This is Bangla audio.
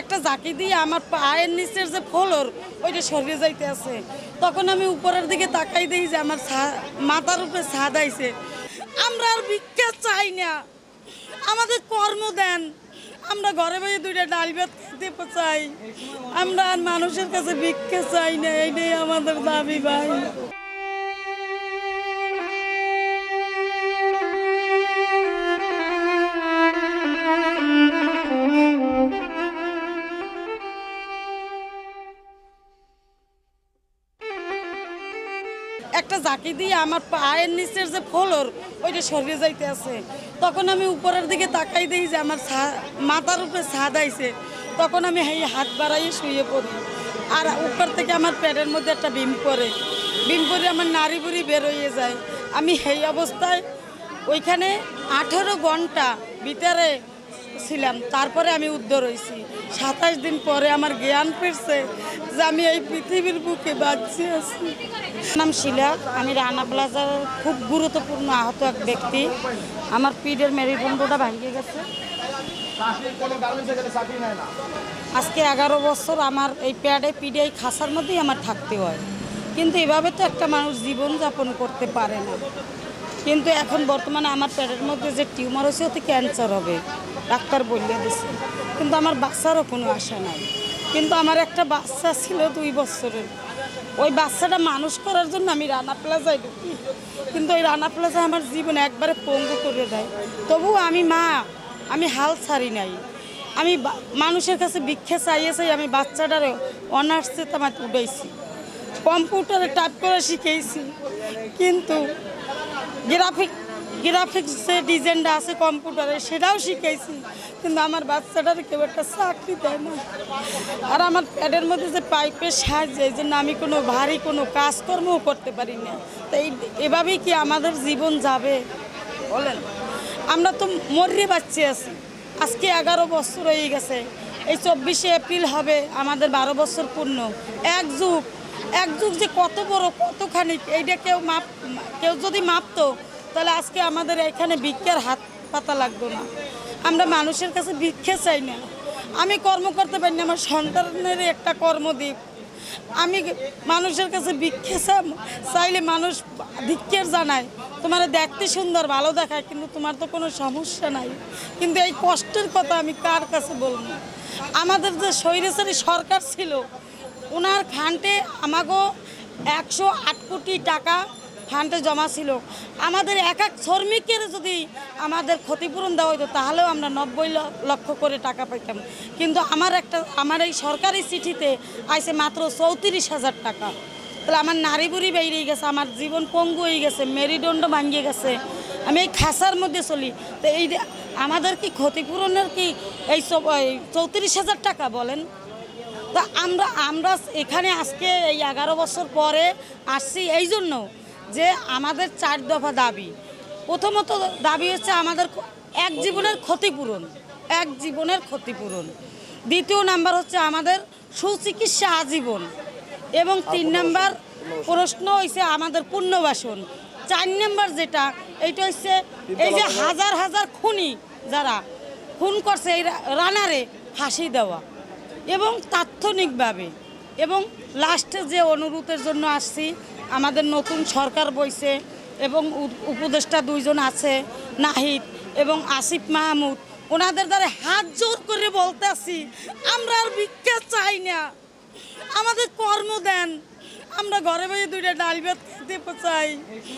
একটা জাকি দিয়ে আমার পায়ের নিচের যে ফলর, ওইটা সরিয়ে যাইতে আছে। তখন আমি উপরের দিকে তাকাই দিই যে আমার মাথার উপরে ছাদ আইছে। আমরা আর ভিক্ষা চাই না। আমাদের কর্ম দেন। আমরা ঘরে বসে দুইটা ডাল ভাত খেতে চাই। আমরা আর মানুষের কাছে ভিক্ষা চাই না এইটাই আমাদের দাবি ভাই। একটা জাকি দিয়ে আমার পায়ের নিচের যে ফলর, ওইটা সরিয়ে যাইতে আছে। তখন আমি উপরের দিকে তাকাই দিই যে আমার মাথার উপরে ছাদ আইছে। তখন আমি এই হাত বাড়াইয়ে শুয়ে পড়ি। আর উপর থেকে আমার পেটের মধ্যে একটা বিম করে বিম করে আমার নাড়ি বুড়ি বের হয়ে যায়। আমি সেই অবস্থায় ওইখানে আঠেরো ঘণ্টা ভিতরে ছিলাম তারপরে আমি উদ্ধার হয়েছি। সাতাশ দিন পরে আমার জ্ঞান ফিরছে যে আমি এই পৃথিবীর বুকে বাঁচছি আছি। নাম শিলা। আমি রানা প্লাজার খুব গুরুত্বপূর্ণ আহত এক ব্যক্তি। আমার পিঠের মেরুদণ্ডটা ভাঙিয়ে গেছে। আজকে এগারো বছর আমার এই প্যাডে, পিঠে, এই খাসার মধ্যেই আমার থাকতে হয়। কিন্তু এভাবে তো একটা মানুষ জীবনযাপন করতে পারে না। কিন্তু এখন বর্তমানে আমার পেটের মধ্যে যে টিউমার হয়েছে, ওতে ক্যান্সার হবে। ডাক্তার বললে দিছে। কিন্তু আমার বাচ্চারও কোনো আশা নাই। কিন্তু আমার একটা বাচ্চা ছিল দুই বছরের। ওই বাচ্চাটা মানুষ করার জন্য আমি রানা প্লাজায় ঢুকি। কিন্তু ওই রানা প্লাজা আমার জীবন একবারে পঙ্গু করে দেয়। তবুও আমি মা, আমি হাল ছাড়ি নাই। আমি মানুষের কাছে ভিক্ষা চাইয়ে চাই আমি বাচ্চাটারে অনার্সে আমার উঠাইছি। কম্পিউটারে টাইপ করে শিখেছি কিন্তু গ্রাফিক, গ্রাফিক্স যে ডিজাইনটা আছে কম্পিউটারে, সেটাও শিখেছি কিন্তু আমার বাচ্চাটার কেউ একটা চাকরি দেয় না। আর আমার প্যাডের মধ্যে যে পাইপের সাহায্যে জন্য আমি কোনো ভারী কোনো কাজকর্মও করতে পারি না। তো এই, এভাবেই কি আমাদের জীবন যাবে? বলেন। আমরা তো মরিয়ে বাচ্চি আছি। আজকে এগারো বছর হয়ে গেছে। এই চব্বিশে এপ্রিল হবে, আমাদের বারো বছর পূর্ণ। এক যুগ এক যুগ যে কত বড়, কতখানি, এইটা কেউ মাপ, কেউ যদি মাপতো, তাহলে আজকে আমাদের এখানে ভিক্ষার হাত পাতা লাগতো না। আমরা মানুষের কাছে ভিক্ষে চাই না। আমি কর্ম করতে পারি না, আমার সন্তানের একটা কর্ম দিক আমি মানুষের কাছে ভিক্ষে চাইলে মানুষ ভিক্ষের জানায়, তোমার দেখতে সুন্দর, ভালো দেখায়, কিন্তু তোমার তো কোনো সমস্যা নাই। কিন্তু এই কষ্টের কথা আমি কার কাছে বলব? আমাদের যে স্বৈরাচারী সরকার ছিল ওনার ফান্ডে আমাগো একশো আট কোটি টাকা ফান্ডে জমা ছিল। আমাদের এক এক শ্রমিকের যদি আমাদের ক্ষতিপূরণ দেওয়া হতো তাহলেও আমরা নব্বই লক্ষ করে টাকা পাইতাম। কিন্তু আমার একটা, আমার এই সরকারি চিঠিতে আইসে মাত্র চৌত্রিশ হাজার টাকা। তাহলে আমার নারী বুড়ি বেরিয়ে গেছে, আমার জীবন পঙ্গু হয়ে গেছে, মেরুদণ্ড ভাঙিয়ে গেছে। আমি এই খাসার মধ্যে চলি। তো এই আমাদের কি ক্ষতিপূরণের কি এই চৌত্রিশ হাজার টাকা বলেন? তা আমরা আমরা এখানে আজকে এই এগারো বছর পরে আসছি এই জন্য যে আমাদের চার দফা দাবি। প্রথমত দাবি হচ্ছে আমাদের এক জীবনের ক্ষতিপূরণ এক জীবনের ক্ষতিপূরণ। দ্বিতীয় নাম্বার হচ্ছে আমাদের সুচিকিৎসা আজীবন এবং তিন নাম্বার প্রশ্ন হয়েছে আমাদের পুণ্যবাসন চার নাম্বার যেটা এইটা হচ্ছে এই যে হাজার হাজার খুনি যারা খুন করছে এই রানারে ফাঁসি দেওয়া। এবং তাৎক্ষণিকভাবে। এবং লাস্টে যে অনুরোধের জন্য আসছি, আমাদের নতুন সরকার বইছে এবং উপদেষ্টা দুইজন আছে, নাহিদ এবং আসিফ মাহমুদ, ওনাদের দ্বারা হাত জোর করে বলতে আসি, আমরা আর ভিক্ষা চাই না। আমাদের কর্ম দেন, আমরা ঘরে বসে দুইটা ডাল ভাত খেতে চাই।